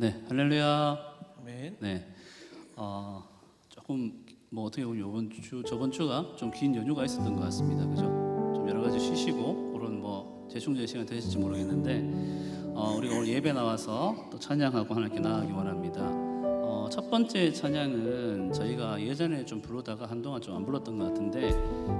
네, 할렐루야. 아멘. 네, 어, 조금 뭐 어떻게 보면 이번 주 저번 주가 좀 긴 연휴가 있었던 것 같습니다. 그죠? 좀 여러 가지 쉬시고 그런 뭐 재충전의 시간 되실지 모르겠는데 어, 우리가 오늘 예배 나와서 또 찬양하고 하나님께 나아가기 원합니다. 어, 첫 번째 찬양은 저희가 예전에 좀 부르다가 한동안 좀 안 불렀던 것 같은데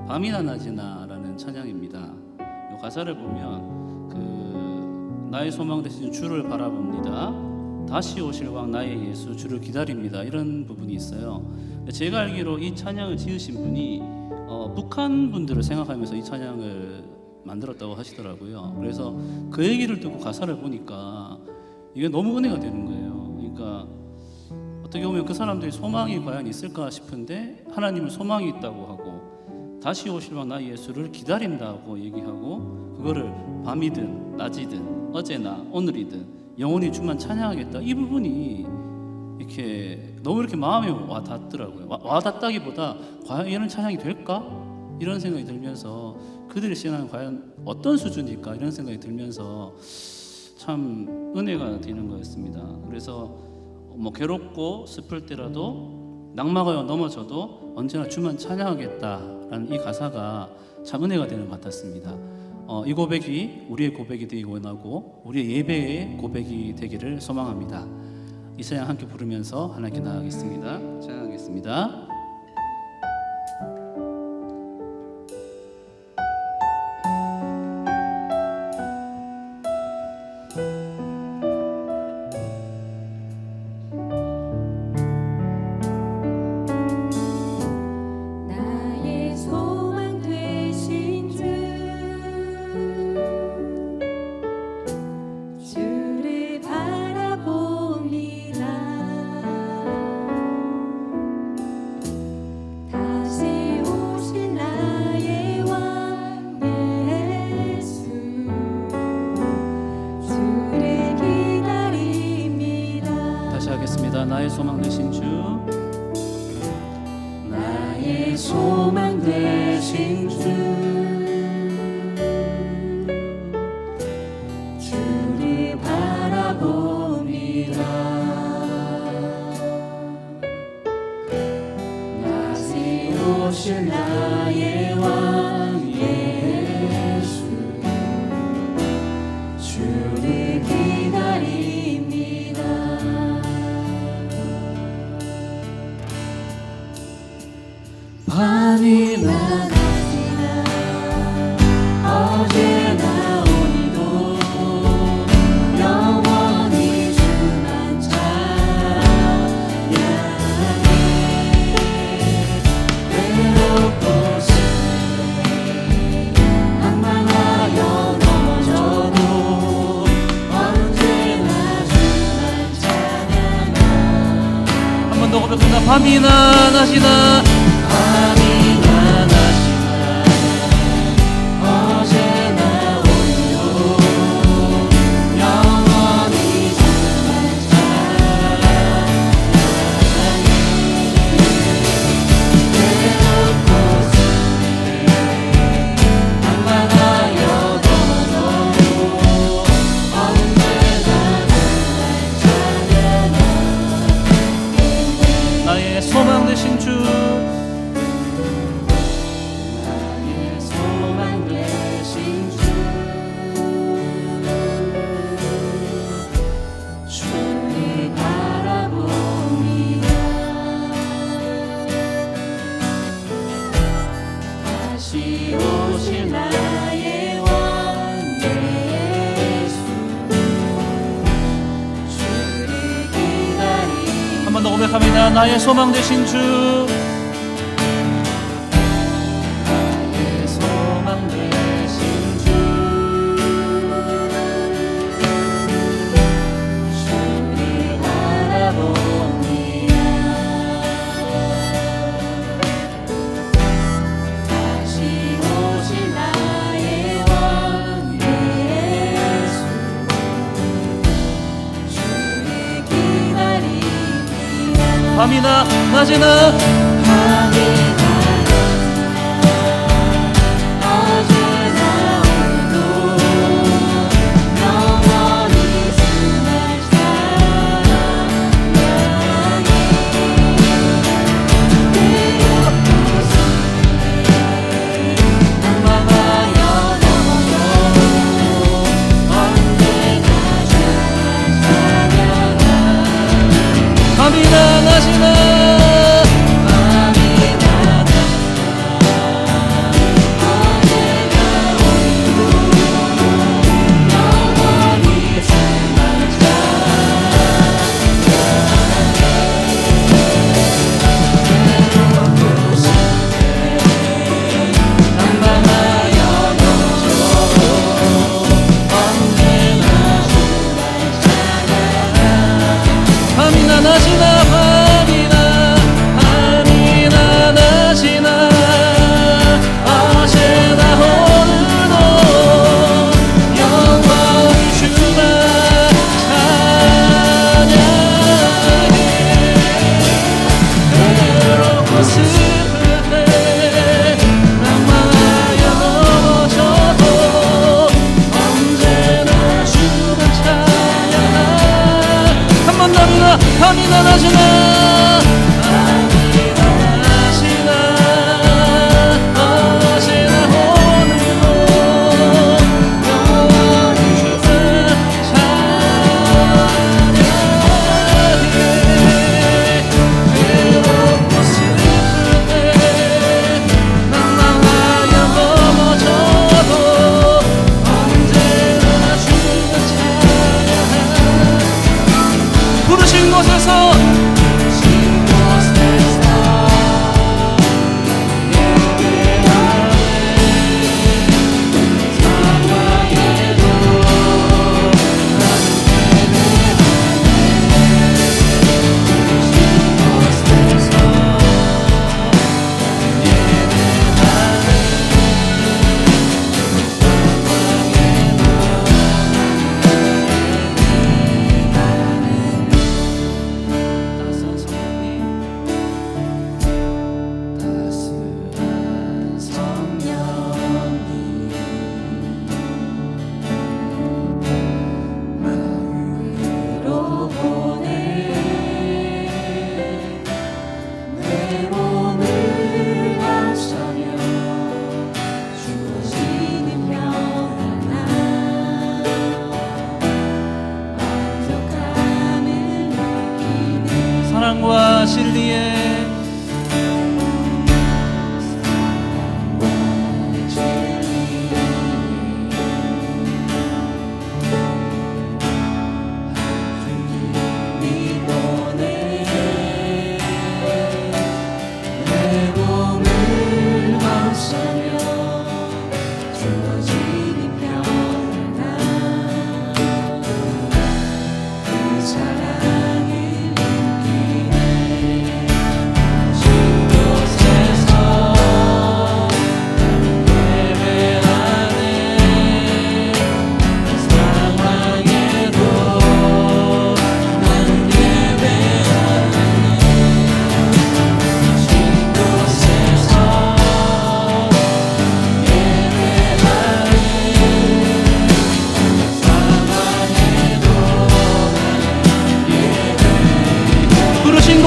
밤이나 낮이나라는 찬양입니다. 이 가사를 보면 그 나의 소망 대신 주를 바라봅니다. 다시 오실 왕 나의 예수 주를 기다립니다. 이런 부분이 있어요. 제가 알기로 이 찬양을 지으신 분이 어, 북한 분들을 생각하면서 이 찬양을 만들었다고 하시더라고요. 그래서 그 얘기를 듣고 가사를 보니까 이게 너무 은혜가 되는 거예요. 그러니까 어떻게 보면 그 사람들이 소망이 과연 있을까 싶은데 하나님은 소망이 있다고 하고 다시 오실 왕 나의 예수를 기다린다고 얘기하고 그거를 밤이든 낮이든 어제나 오늘이든 영원히 주만 찬양하겠다 이 부분이 이렇게 너무 이렇게 마음에 와 닿더라고요. 와, 와 닿다기보다 과연 이런 찬양이 될까 이런 생각이 들면서 그들의 신앙은 과연 어떤 수준일까 이런 생각이 들면서 참 은혜가 되는 거였습니다. 그래서 뭐 괴롭고 슬플 때라도 낙마가 넘어져도 언제나 주만 찬양하겠다라는 이 가사가 참 은혜가 되는 것 같았습니다. 어, 이 고백이 우리의 고백이 되기 원하고 우리의 예배의 고백이 되기를 소망합니다. 이 찬양 함께 부르면서 하나님께 나아가겠습니다. 찬양하겠습니다. 다시 오실 번 더 고백합니다. 나의 소망 되신 주 낮이나 밤이나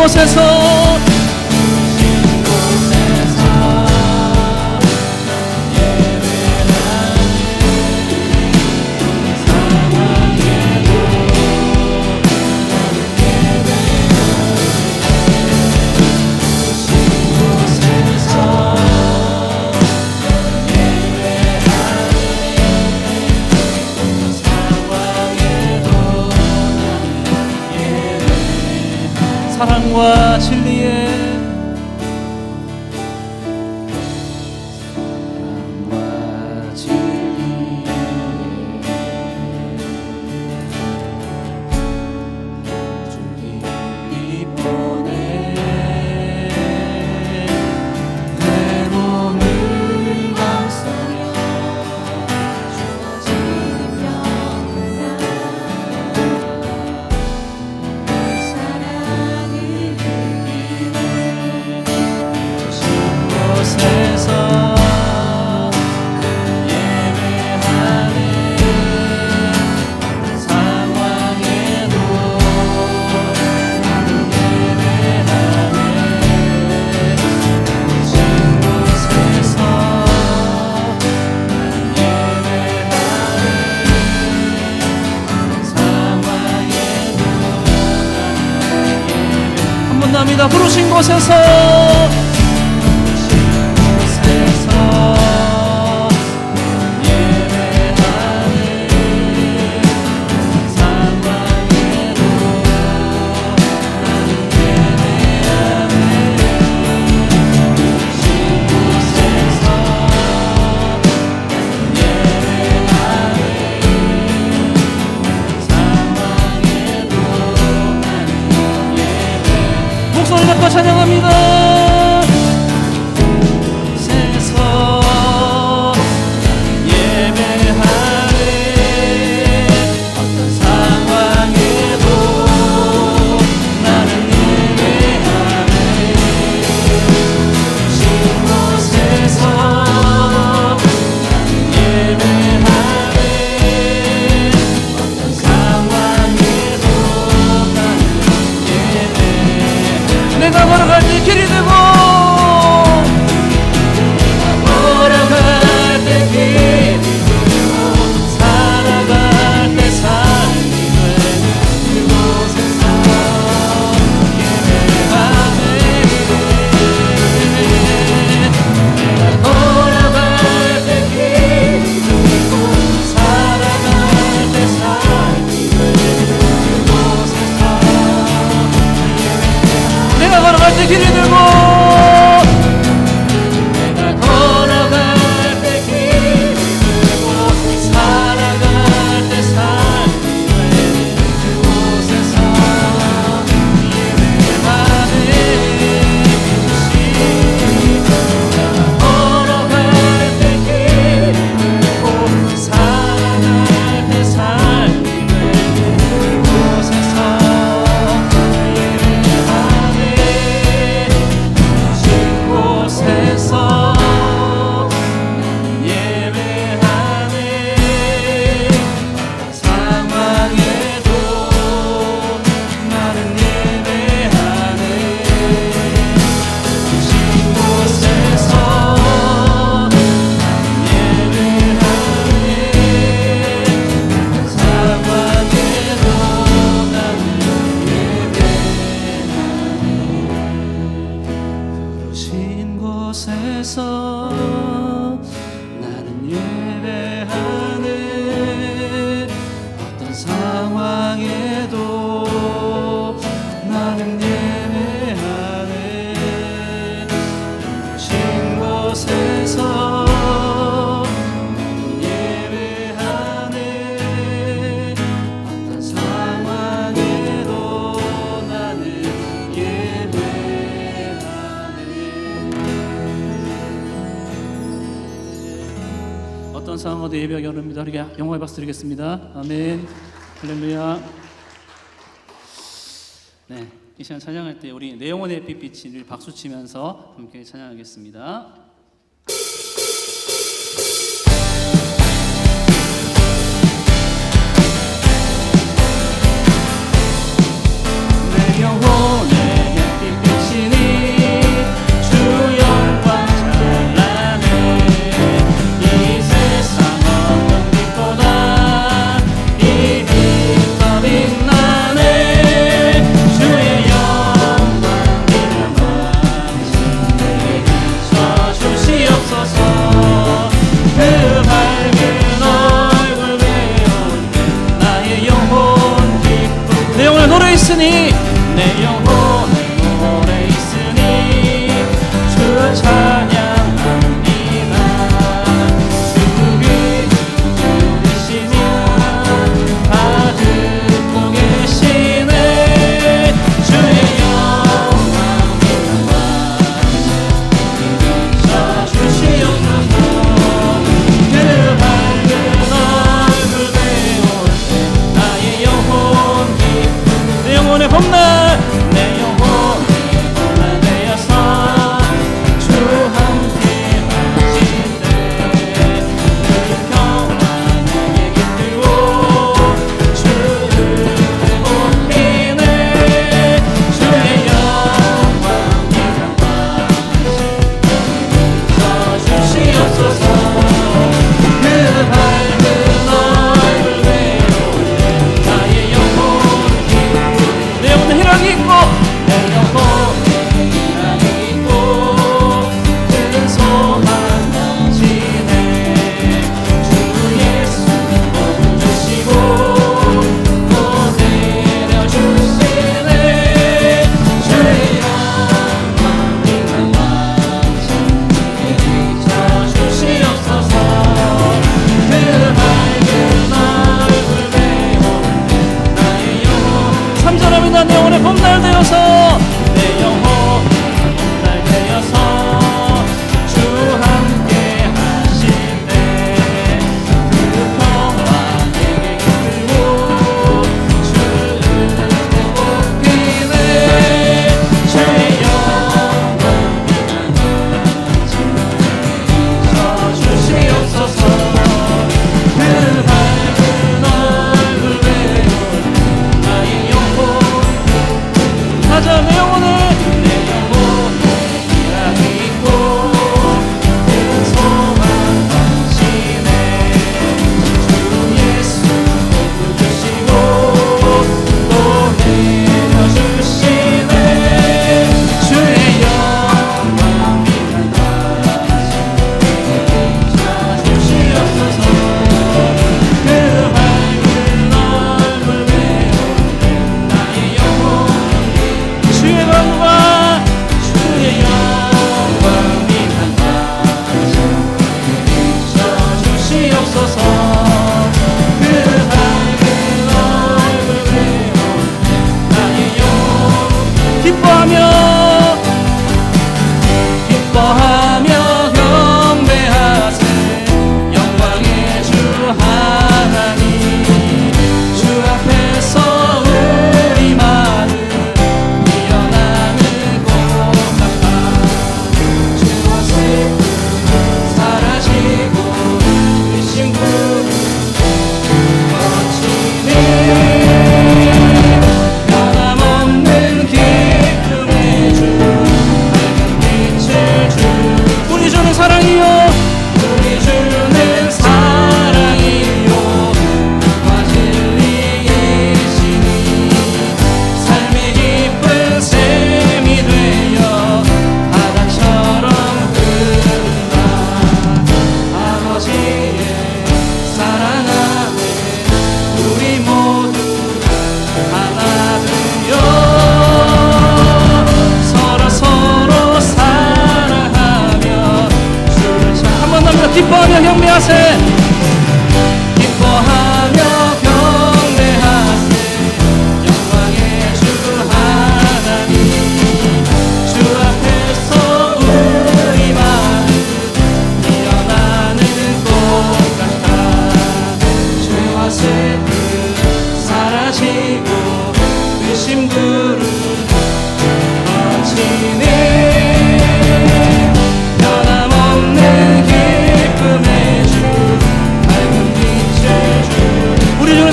곳에서 감사합니다. 부르신 곳에서 영광의 박수 드리겠습니다. 아멘. 할렐루야. 네. 이 시간 찬양할 때 우리 내 영혼의 빛빛을 박수 치면서 함께 찬양하겠습니다.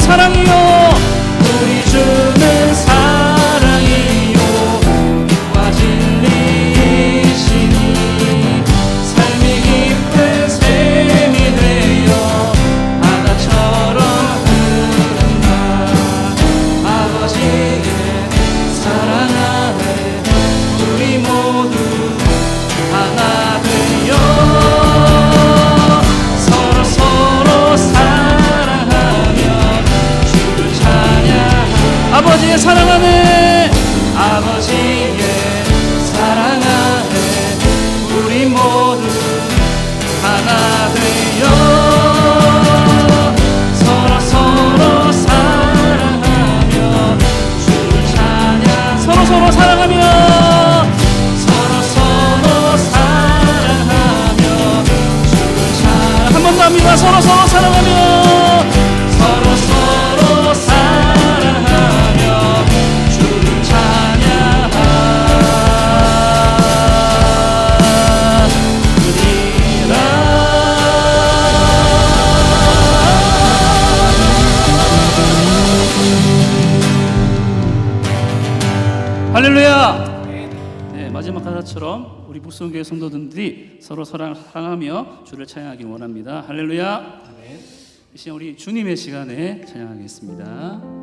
사랑이여. 서로 사랑하며 주를 찬양하기 원합니다. 할렐루야. 아멘. 시간 우리 주님의 시간에 찬양하겠습니다.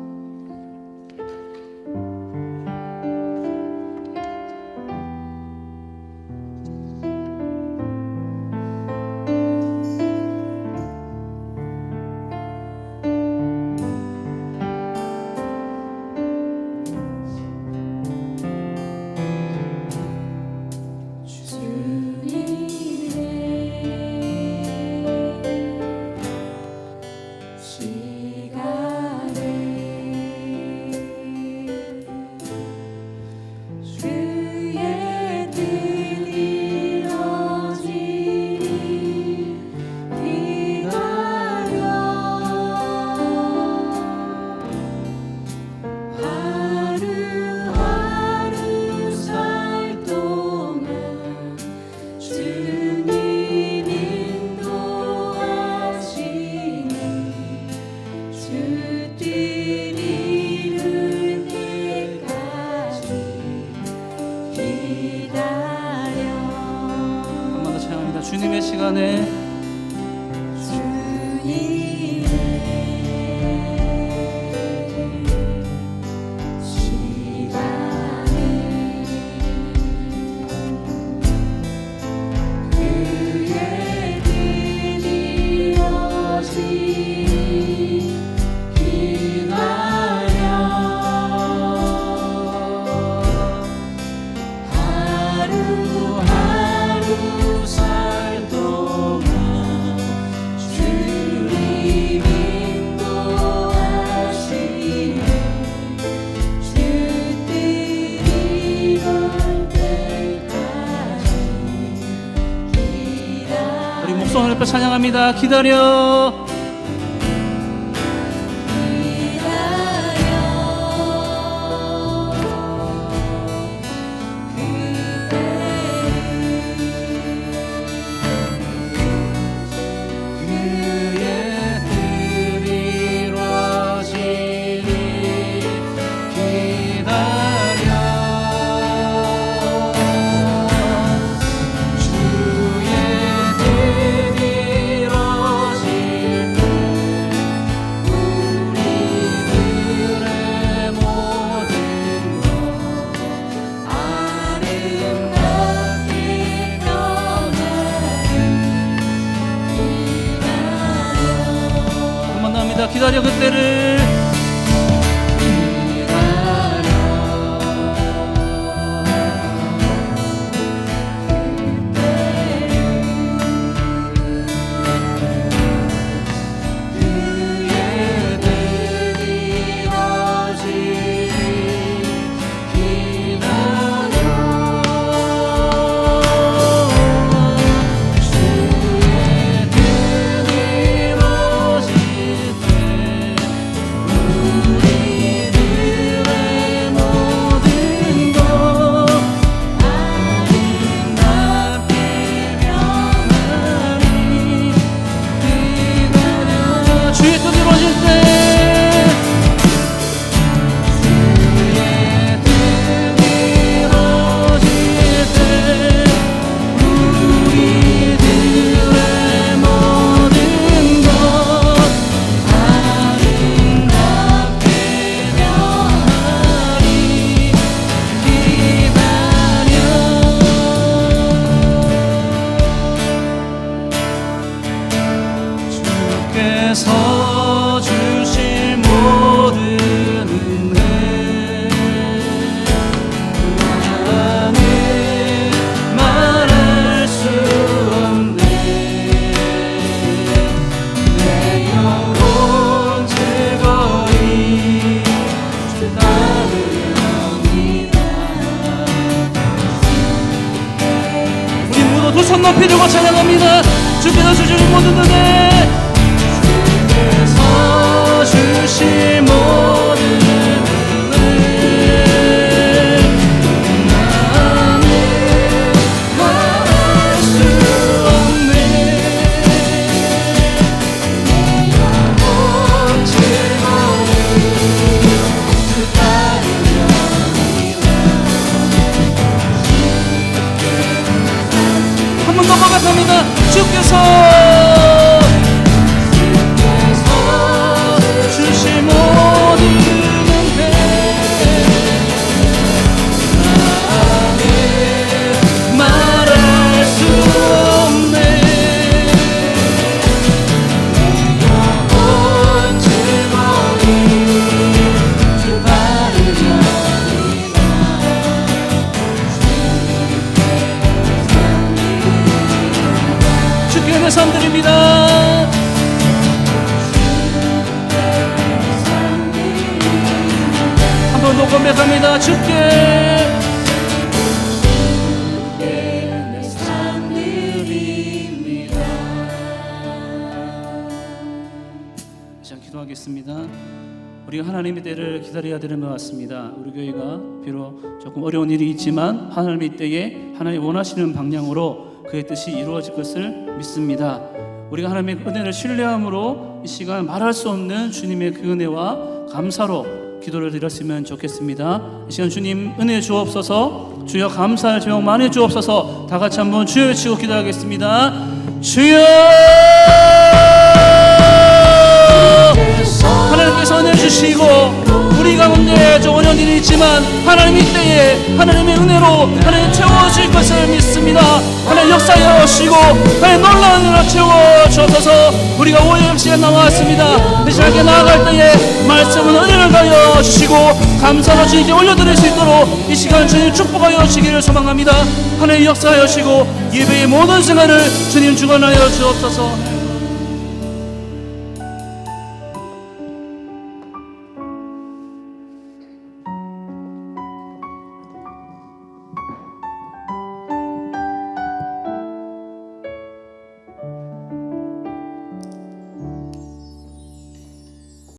시간에 우리 목소리 높여 찬양합니다. 기다려. 기 주께 내 삶드립니다 한번 더 고백합니다 주께 기도하겠습니다. 우리가 하나님의 때를 기다려야 되는 것 같습니다. 우리 교회가 비록 조금 어려운 일이 있지만 하나님의 때에 하나님 원하시는 방향으로 그의 뜻이 이루어질 것을 믿습니다. 우리가 하나님의 은혜를 신뢰함으로 이 시간 말할 수 없는 주님의 그 은혜와 감사로 기도를 드렸으면 좋겠습니다. 이 시간 주님 은혜 주옵소서 주여 감사할 제목 많이 주옵소서 다 같이 한번 주여 외치고 기도하겠습니다. 주여 하나님께서 내주시고 우리 가운데 좋은 일이 있지만 하나님 이때에 하나님의 은혜로 하나님 채워질 것을 믿습니다. 하나님 역사하시고 하나님 놀라운 은혜로 채워주셔서 우리가 오해의 시간 나왔습니다. 이 시간에 나아갈 때에 말씀은 은혜를 가여 주시고 감사로 주님께 올려드릴 수 있도록 이 시간 주님 축복하여 주시기를 소망합니다. 하나님 역사하여 주시고 예배의 모든 생활을 주님 주관하여 주옵소서